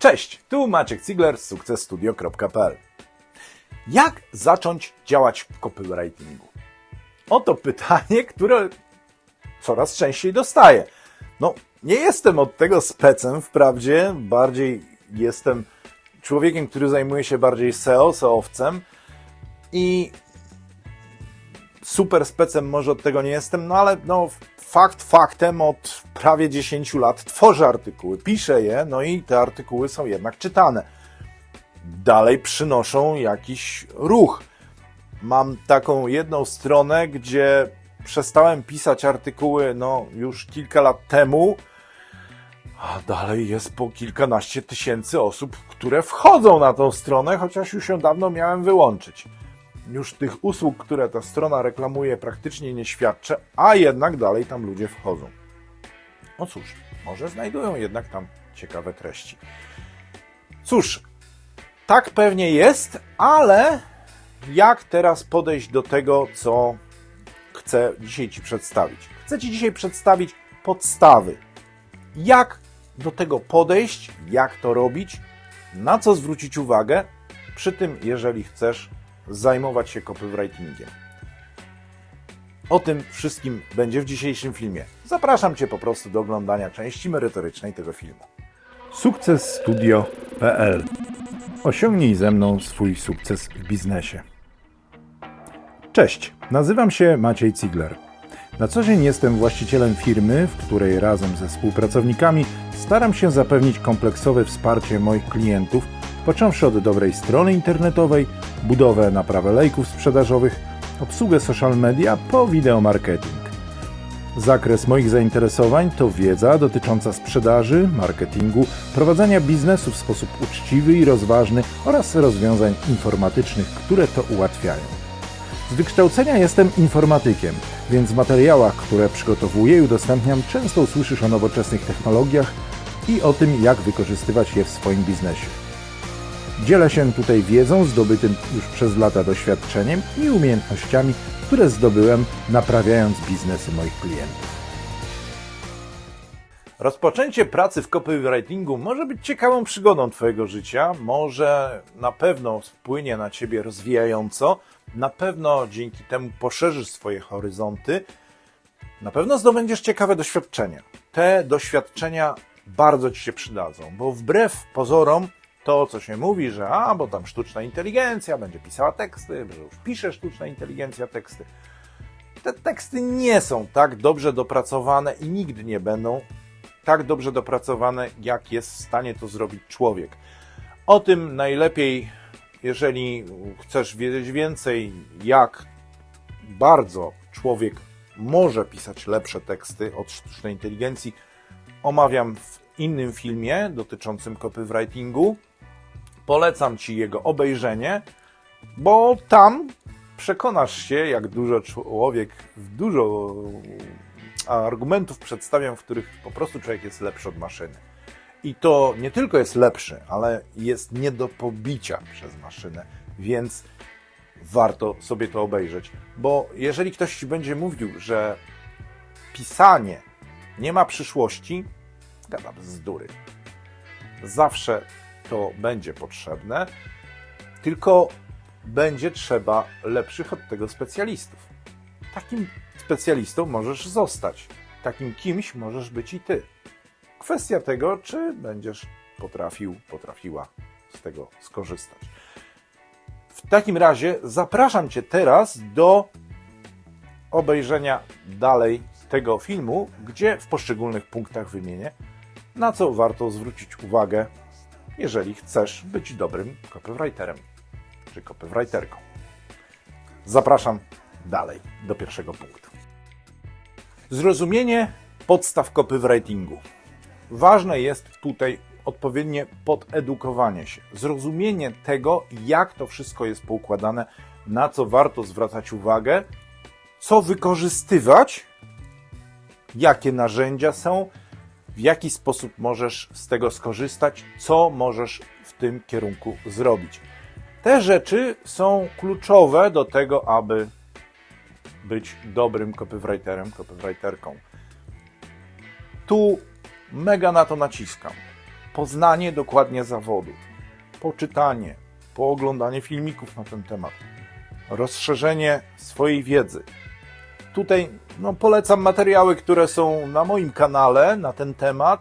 Cześć, tu Maciek Ziegler z sukcesstudio.pl. Jak zacząć działać w copywritingu? Oto pytanie, które coraz częściej dostaję. No, nie jestem od tego specem, wprawdzie, bardziej jestem człowiekiem, który zajmuje się bardziej SEO, SEOwcem i super specem może od tego nie jestem, no ale no, fakt faktem od prawie 10 lat tworzę artykuły, piszę je, no i te artykuły są jednak czytane. Dalej przynoszą jakiś ruch. Mam taką jedną stronę, gdzie przestałem pisać artykuły no już kilka lat temu, a dalej jest po kilkanaście tysięcy osób, które wchodzą na tą stronę, chociaż już ją dawno miałem wyłączyć już tych usług, które ta strona reklamuje, praktycznie nie świadczę, a jednak dalej tam ludzie wchodzą. No cóż, może znajdują jednak tam ciekawe treści. Cóż, tak pewnie jest, ale jak teraz podejść do tego, co chcę dzisiaj Ci przedstawić? Chcę Ci dzisiaj przedstawić podstawy. Jak do tego podejść, jak to robić, na co zwrócić uwagę, przy tym, jeżeli chcesz zajmować się copywritingiem. O tym wszystkim będzie w dzisiejszym filmie. Zapraszam Cię po prostu do oglądania części merytorycznej tego filmu. Sukcesstudio.pl Osiągnij ze mną swój sukces w biznesie. Cześć, nazywam się Maciej Ziegler. Na co dzień jestem właścicielem firmy, w której razem ze współpracownikami staram się zapewnić kompleksowe wsparcie moich klientów – począwszy od dobrej strony internetowej, budowę naprawę lejków sprzedażowych, obsługę social media po wideomarketing. Zakres moich zainteresowań to wiedza dotycząca sprzedaży, marketingu, prowadzenia biznesu w sposób uczciwy i rozważny oraz rozwiązań informatycznych, które to ułatwiają. Z wykształcenia jestem informatykiem, więc w materiałach, które przygotowuję i udostępniam, często usłyszysz o nowoczesnych technologiach i o tym, jak wykorzystywać je w swoim biznesie. Dzielę się tutaj wiedzą, zdobytym już przez lata doświadczeniem i umiejętnościami, które zdobyłem naprawiając biznesy moich klientów. Rozpoczęcie pracy w copywritingu może być ciekawą przygodą Twojego życia, może na pewno wpłynie na Ciebie rozwijająco, na pewno dzięki temu poszerzysz swoje horyzonty, na pewno zdobędziesz ciekawe doświadczenia. Te doświadczenia bardzo Ci się przydadzą, bo wbrew pozorom to, co się mówi, że a, bo tam sztuczna inteligencja będzie pisała teksty, że już pisze sztuczna inteligencja teksty. Te teksty nie są tak dobrze dopracowane i nigdy nie będą tak dobrze dopracowane, jak jest w stanie to zrobić człowiek. O tym najlepiej, jeżeli chcesz wiedzieć więcej, jak bardzo człowiek może pisać lepsze teksty od sztucznej inteligencji, omawiam w innym filmie dotyczącym copywritingu. Polecam Ci jego obejrzenie, bo tam przekonasz się, jak dużo człowiek, dużo argumentów przedstawiam, w których po prostu człowiek jest lepszy od maszyny. I to nie tylko jest lepszy, ale jest nie do pobicia przez maszynę, więc warto sobie to obejrzeć. Bo jeżeli ktoś będzie mówił, że pisanie nie ma przyszłości, gada bzdury. Zawsze to będzie potrzebne, tylko będzie trzeba lepszych od tego specjalistów. Takim specjalistą możesz zostać, takim kimś możesz być i ty. Kwestia tego, czy będziesz potrafił, potrafiła z tego skorzystać. W takim razie zapraszam Cię teraz do obejrzenia dalej tego filmu, gdzie w poszczególnych punktach wymienię, na co warto zwrócić uwagę jeżeli chcesz być dobrym copywriterem czy copywriterką. Zapraszam dalej do pierwszego punktu. Zrozumienie podstaw copywritingu. Ważne jest tutaj odpowiednie podedukowanie się, zrozumienie tego, jak to wszystko jest poukładane, na co warto zwracać uwagę, co wykorzystywać, jakie narzędzia są, w jaki sposób możesz z tego skorzystać, co możesz w tym kierunku zrobić. Te rzeczy są kluczowe do tego, aby być dobrym copywriterem, copywriterką. Tu mega na to naciskam. poznanie dokładnie zawodu, poczytanie, pooglądanie filmików na ten temat, rozszerzenie swojej wiedzy. Tutaj no, polecam materiały, które są na moim kanale na ten temat.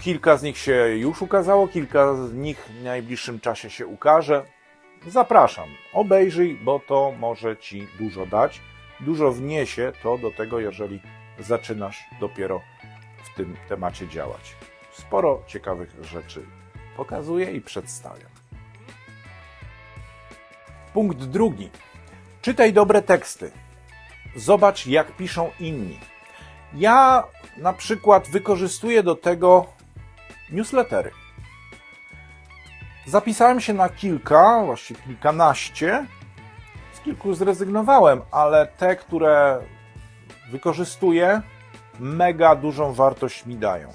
Kilka z nich się już ukazało, kilka z nich w najbliższym czasie się ukaże. Zapraszam, obejrzyj, bo to może Ci dużo dać. Dużo wniesie to do tego, jeżeli zaczynasz dopiero w tym temacie działać. Sporo ciekawych rzeczy pokazuję i przedstawiam. Punkt drugi. Czytaj dobre teksty. Zobacz, jak piszą inni. Ja na przykład wykorzystuję do tego newslettery. Zapisałem się na kilka, właściwie kilkanaście. Z kilku zrezygnowałem, ale te, które wykorzystuję, mega dużą wartość mi dają.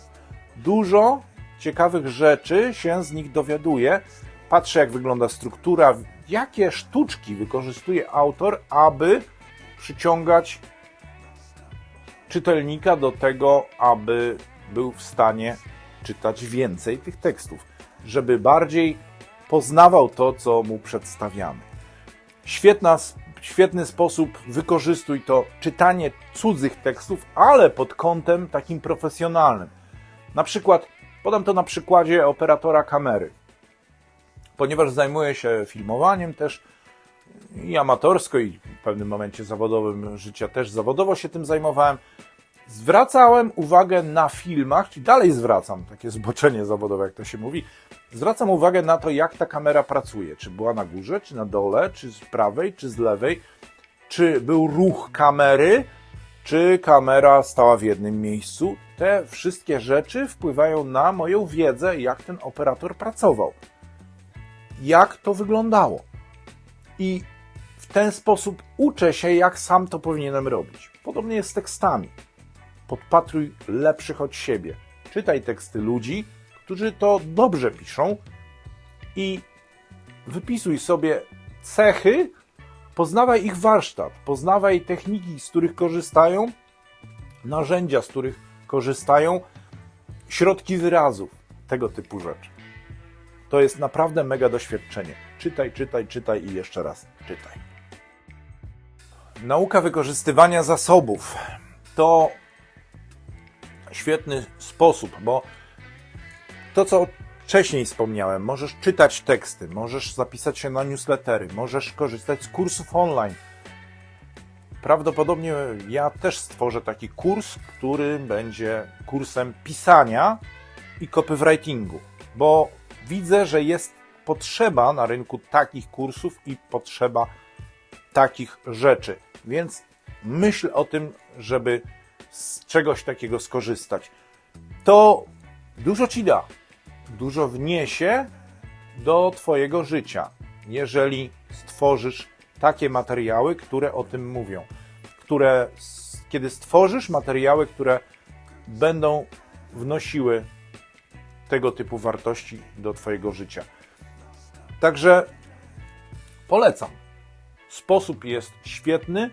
Dużo ciekawych rzeczy się z nich dowiaduję. Patrzę, jak wygląda struktura, jakie sztuczki wykorzystuje autor, aby przyciągać czytelnika do tego, aby był w stanie czytać więcej tych tekstów, żeby bardziej poznawał to, co mu przedstawiamy. Świetna, świetny sposób wykorzystuj to czytanie cudzych tekstów, ale pod kątem takim profesjonalnym. Na przykład, podam to na przykładzie operatora kamery. Ponieważ zajmuję się filmowaniem też i amatorsko, i w pewnym momencie zawodowym życia też zawodowo się tym zajmowałem, zwracałem uwagę na filmach, czyli dalej zwracam, takie zboczenie zawodowe, jak to się mówi, zwracam uwagę na to, jak ta kamera pracuje. Czy była na górze, czy na dole, czy z prawej, czy z lewej, czy był ruch kamery, czy kamera stała w jednym miejscu. Te wszystkie rzeczy wpływają na moją wiedzę, jak ten operator pracował. Jak to wyglądało. I w ten sposób uczę się, jak sam to powinienem robić. Podobnie jest z tekstami podpatruj lepszych od siebie. Czytaj teksty ludzi, którzy to dobrze piszą i wypisuj sobie cechy, poznawaj ich warsztat, poznawaj techniki, z których korzystają, narzędzia, z których korzystają, środki wyrazów, tego typu rzeczy. To jest naprawdę mega doświadczenie. Czytaj, czytaj, czytaj i jeszcze raz czytaj. Nauka wykorzystywania zasobów to świetny sposób, bo to, co wcześniej wspomniałem, możesz czytać teksty, możesz zapisać się na newslettery, możesz korzystać z kursów online. Prawdopodobnie ja też stworzę taki kurs, który będzie kursem pisania i copywritingu, bo widzę, że jest potrzeba na rynku takich kursów i potrzeba takich rzeczy. Więc myśl o tym, żeby z czegoś takiego skorzystać. To dużo ci da, dużo wniesie do Twojego życia, jeżeli stworzysz takie materiały, które o tym mówią. Które, kiedy stworzysz materiały, które będą wnosiły tego typu wartości do Twojego życia. Także polecam. Sposób jest świetny.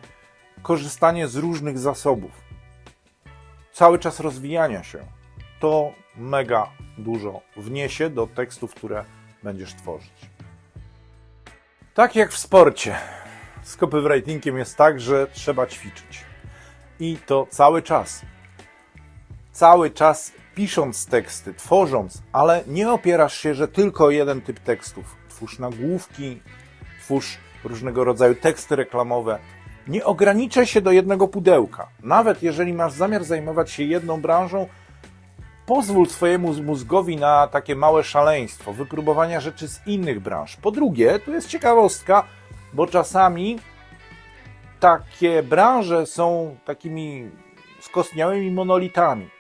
Korzystanie z różnych zasobów cały czas rozwijania się, to mega dużo wniesie do tekstów, które będziesz tworzyć. Tak jak w sporcie, z copywritingiem jest tak, że trzeba ćwiczyć. I to cały czas. Cały czas pisząc teksty, tworząc, ale nie opierasz się, że tylko jeden typ tekstów. Twórz nagłówki, twórz różnego rodzaju teksty reklamowe, nie ograniczaj się do jednego pudełka. Nawet jeżeli masz zamiar zajmować się jedną branżą, pozwól swojemu mózgowi na takie małe szaleństwo, wypróbowania rzeczy z innych branż. Po drugie, tu jest ciekawostka, bo czasami takie branże są takimi skostniałymi monolitami.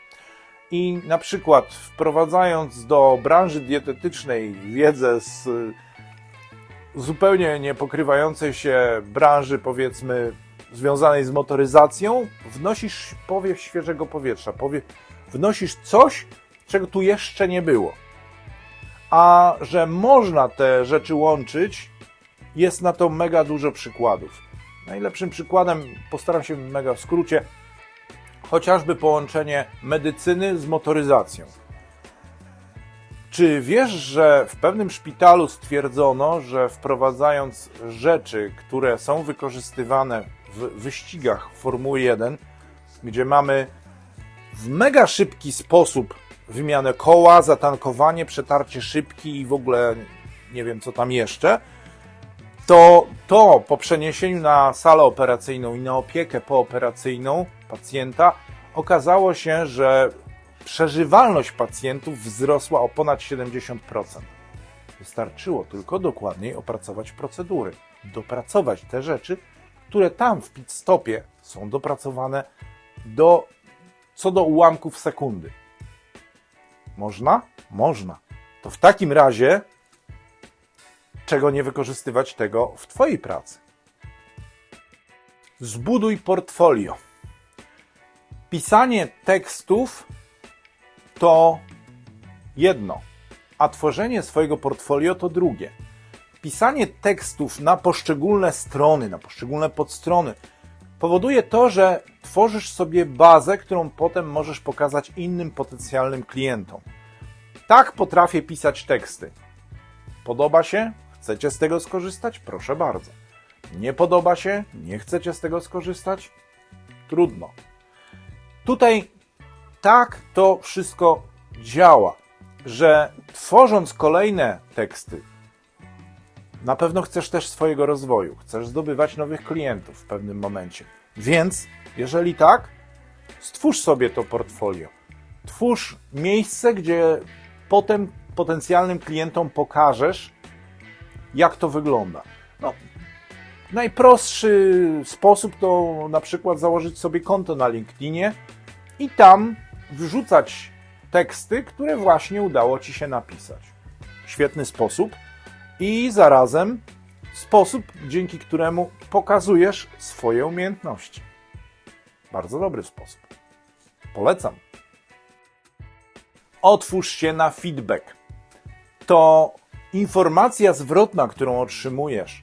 I na przykład wprowadzając do branży dietetycznej wiedzę z zupełnie nie pokrywającej się branży, powiedzmy, związanej z motoryzacją, wnosisz powiew świeżego powietrza, wnosisz coś, czego tu jeszcze nie było. A że można te rzeczy łączyć, jest na to mega dużo przykładów. Najlepszym przykładem, postaram się mega w skrócie, chociażby połączenie medycyny z motoryzacją. Czy wiesz, że w pewnym szpitalu stwierdzono, że wprowadzając rzeczy, które są wykorzystywane w wyścigach Formuły 1, gdzie mamy w mega szybki sposób wymianę koła, zatankowanie, przetarcie szybki i w ogóle nie wiem co tam jeszcze, to to po przeniesieniu na salę operacyjną i na opiekę pooperacyjną pacjenta okazało się, że przeżywalność pacjentów wzrosła o ponad 70%. Wystarczyło tylko dokładniej opracować procedury, dopracować te rzeczy, które tam w pit stopie są dopracowane do, co do ułamków sekundy. Można? Można. To w takim razie, czego nie wykorzystywać tego w Twojej pracy? Zbuduj portfolio. Pisanie tekstów to jedno, a tworzenie swojego portfolio to drugie. Pisanie tekstów na poszczególne strony, na poszczególne podstrony powoduje to, że tworzysz sobie bazę, którą potem możesz pokazać innym potencjalnym klientom. Tak potrafię pisać teksty. Podoba się? Chcecie z tego skorzystać? Proszę bardzo. Nie podoba się? Nie chcecie z tego skorzystać? Trudno. Tutaj tak to wszystko działa, że tworząc kolejne teksty, na pewno chcesz też swojego rozwoju, chcesz zdobywać nowych klientów w pewnym momencie. Więc, jeżeli tak, stwórz sobie to portfolio. Twórz miejsce, gdzie potem potencjalnym klientom pokażesz, jak to wygląda. No, najprostszy sposób to na przykład założyć sobie konto na LinkedInie i tam wrzucać teksty, które właśnie udało Ci się napisać. Świetny sposób i zarazem sposób, dzięki któremu pokazujesz swoje umiejętności. Bardzo dobry sposób. Polecam. Otwórz się na feedback. To informacja zwrotna, którą otrzymujesz.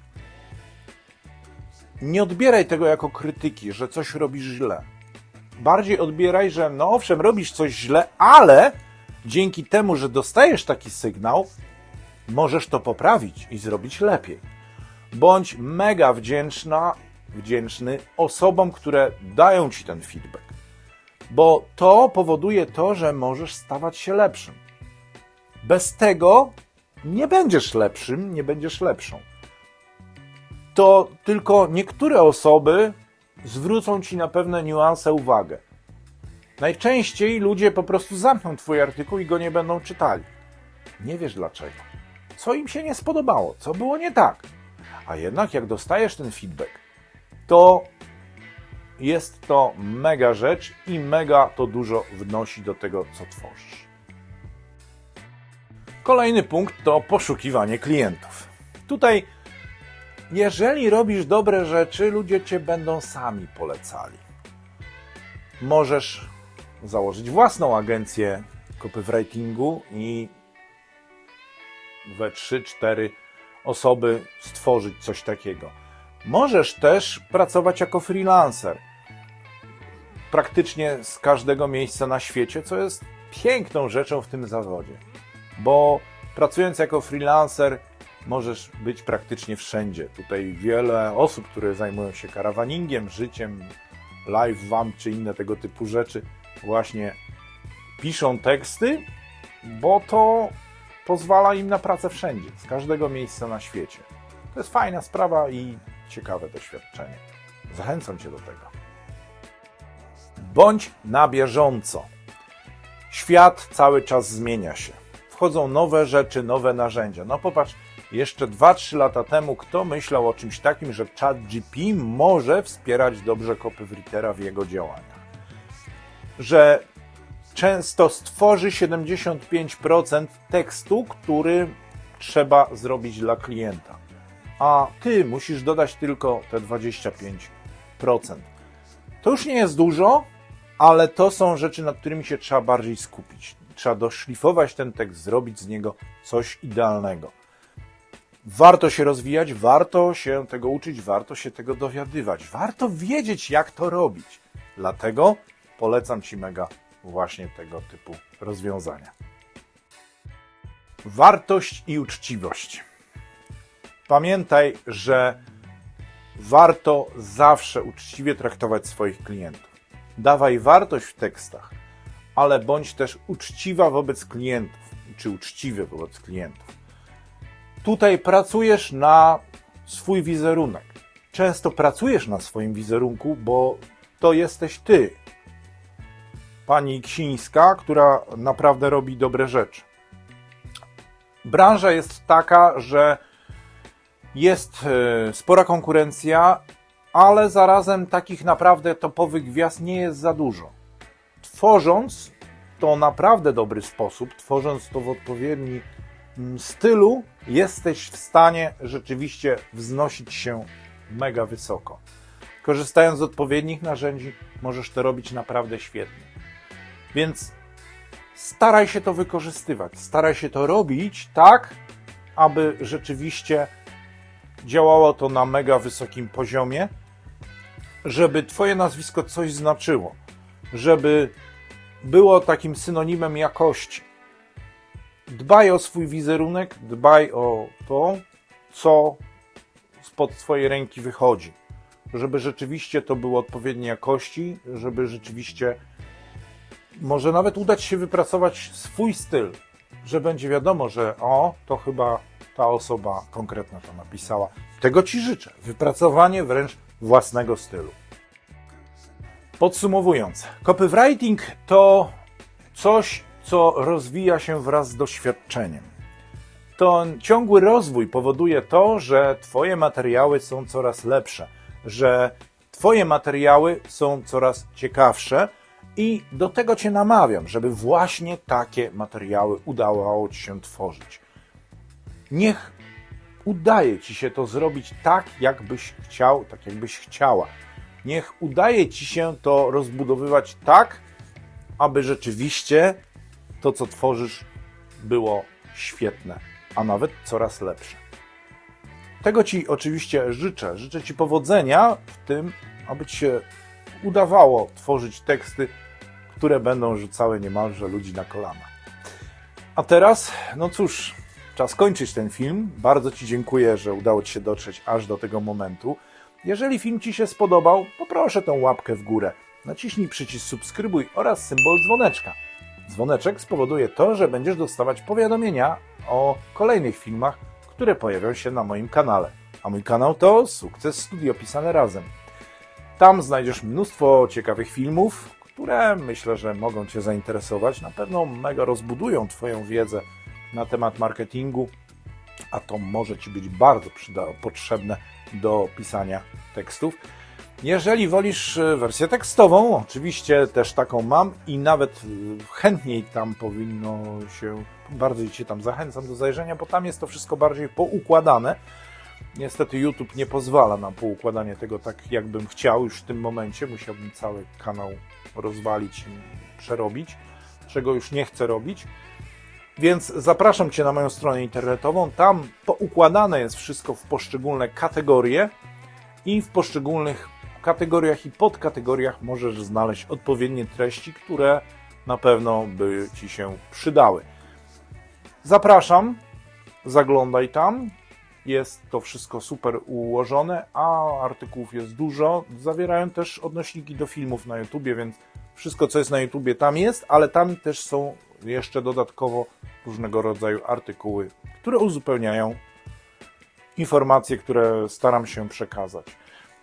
Nie odbieraj tego jako krytyki, że coś robisz źle. Bardziej odbieraj, że no owszem, robisz coś źle, ale dzięki temu, że dostajesz taki sygnał, możesz to poprawić i zrobić lepiej. Bądź mega wdzięczna, wdzięczny osobom, które dają ci ten feedback, bo to powoduje to, że możesz stawać się lepszym. Bez tego nie będziesz lepszym, nie będziesz lepszą. To tylko niektóre osoby zwrócą ci na pewne niuanse uwagę. Najczęściej ludzie po prostu zamkną twój artykuł i go nie będą czytali. Nie wiesz dlaczego. Co im się nie spodobało, co było nie tak. A jednak jak dostajesz ten feedback, to jest to mega rzecz i mega to dużo wnosi do tego, co tworzysz. Kolejny punkt to poszukiwanie klientów. Tutaj, jeżeli robisz dobre rzeczy, ludzie cię będą sami polecali. Możesz założyć własną agencję copywritingu i we 3-4 osoby stworzyć coś takiego. Możesz też pracować jako freelancer. Praktycznie z każdego miejsca na świecie, co jest piękną rzeczą w tym zawodzie. Bo pracując jako freelancer, możesz być praktycznie wszędzie. Tutaj wiele osób, które zajmują się karawaningiem, życiem, live wam czy inne tego typu rzeczy, właśnie piszą teksty, bo to pozwala im na pracę wszędzie, z każdego miejsca na świecie. To jest fajna sprawa i ciekawe doświadczenie. Zachęcam Cię do tego. Bądź na bieżąco. Świat cały czas zmienia się. Wchodzą nowe rzeczy, nowe narzędzia. No popatrz, jeszcze 2-3 lata temu kto myślał o czymś takim, że ChatGP może wspierać dobrze copywritera w jego działaniach? Że często stworzy 75% tekstu, który trzeba zrobić dla klienta. A ty musisz dodać tylko te 25%. To już nie jest dużo, ale to są rzeczy, nad którymi się trzeba bardziej skupić. Trzeba doszlifować ten tekst, zrobić z niego coś idealnego. Warto się rozwijać, warto się tego uczyć, warto się tego dowiadywać, warto wiedzieć, jak to robić. Dlatego polecam Ci mega właśnie tego typu rozwiązania. Wartość i uczciwość. Pamiętaj, że warto zawsze uczciwie traktować swoich klientów. Dawaj wartość w tekstach, ale bądź też uczciwa wobec klientów, czy uczciwy wobec klientów. Tutaj pracujesz na swój wizerunek. Często pracujesz na swoim wizerunku, bo to jesteś ty. Pani Ksińska, która naprawdę robi dobre rzeczy. Branża jest taka, że jest e, spora konkurencja, ale zarazem takich naprawdę topowych gwiazd nie jest za dużo. Tworząc to naprawdę dobry sposób, tworząc to w odpowiedni mm, stylu, jesteś w stanie rzeczywiście wznosić się mega wysoko. Korzystając z odpowiednich narzędzi, możesz to robić naprawdę świetnie. Więc staraj się to wykorzystywać, staraj się to robić tak, aby rzeczywiście działało to na mega wysokim poziomie, żeby Twoje nazwisko coś znaczyło, żeby było takim synonimem jakości. Dbaj o swój wizerunek, dbaj o to, co spod Twojej ręki wychodzi. Żeby rzeczywiście to było odpowiedniej jakości, żeby rzeczywiście może nawet udać się wypracować swój styl, że będzie wiadomo, że o, to chyba ta osoba konkretna to napisała. Tego Ci życzę. Wypracowanie wręcz własnego stylu. Podsumowując, copywriting to coś, co rozwija się wraz z doświadczeniem. To ciągły rozwój powoduje to, że Twoje materiały są coraz lepsze, że Twoje materiały są coraz ciekawsze i do tego Cię namawiam, żeby właśnie takie materiały udało Ci się tworzyć. Niech udaje Ci się to zrobić tak, jakbyś chciał, tak jakbyś chciała. Niech udaje Ci się to rozbudowywać tak, aby rzeczywiście to, co tworzysz, było świetne, a nawet coraz lepsze. Tego Ci oczywiście życzę. Życzę Ci powodzenia w tym, aby Ci się udawało tworzyć teksty, które będą rzucały niemalże ludzi na kolana. A teraz, no cóż, czas kończyć ten film. Bardzo Ci dziękuję, że udało Ci się dotrzeć aż do tego momentu. Jeżeli film Ci się spodobał, poproszę tą łapkę w górę. Naciśnij przycisk subskrybuj oraz symbol dzwoneczka. Dzwoneczek spowoduje to, że będziesz dostawać powiadomienia o kolejnych filmach, które pojawią się na moim kanale. A mój kanał to Sukces Studio Pisane Razem. Tam znajdziesz mnóstwo ciekawych filmów, które myślę, że mogą Cię zainteresować. Na pewno mega rozbudują Twoją wiedzę na temat marketingu, a to może Ci być bardzo potrzebne do pisania tekstów. Jeżeli wolisz e, wersję tekstową, oczywiście też taką mam i nawet e, chętniej tam powinno się, bardziej Cię tam zachęcam do zajrzenia, bo tam jest to wszystko bardziej poukładane. Niestety YouTube nie pozwala na poukładanie tego tak, jakbym chciał już w tym momencie. Musiałbym cały kanał rozwalić i przerobić, czego już nie chcę robić. Więc zapraszam Cię na moją stronę internetową. Tam poukładane jest wszystko w poszczególne kategorie i w poszczególnych kategoriach i podkategoriach możesz znaleźć odpowiednie treści, które na pewno by Ci się przydały. Zapraszam, zaglądaj tam. Jest to wszystko super ułożone, a artykułów jest dużo. Zawierają też odnośniki do filmów na YouTubie, więc wszystko, co jest na YouTubie, tam jest, ale tam też są jeszcze dodatkowo różnego rodzaju artykuły, które uzupełniają informacje, które staram się przekazać.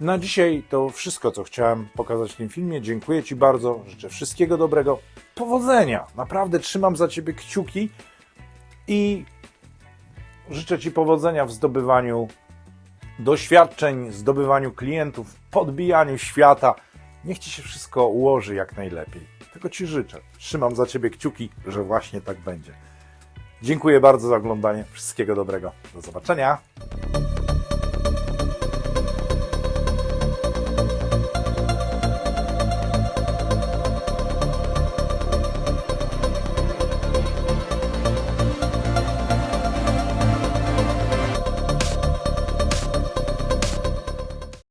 Na dzisiaj to wszystko, co chciałem pokazać w tym filmie. Dziękuję Ci bardzo, życzę wszystkiego dobrego, powodzenia. Naprawdę trzymam za Ciebie kciuki i życzę Ci powodzenia w zdobywaniu doświadczeń, zdobywaniu klientów, podbijaniu świata. Niech Ci się wszystko ułoży jak najlepiej. Tego Ci życzę. Trzymam za Ciebie kciuki, że właśnie tak będzie. Dziękuję bardzo za oglądanie. Wszystkiego dobrego. Do zobaczenia.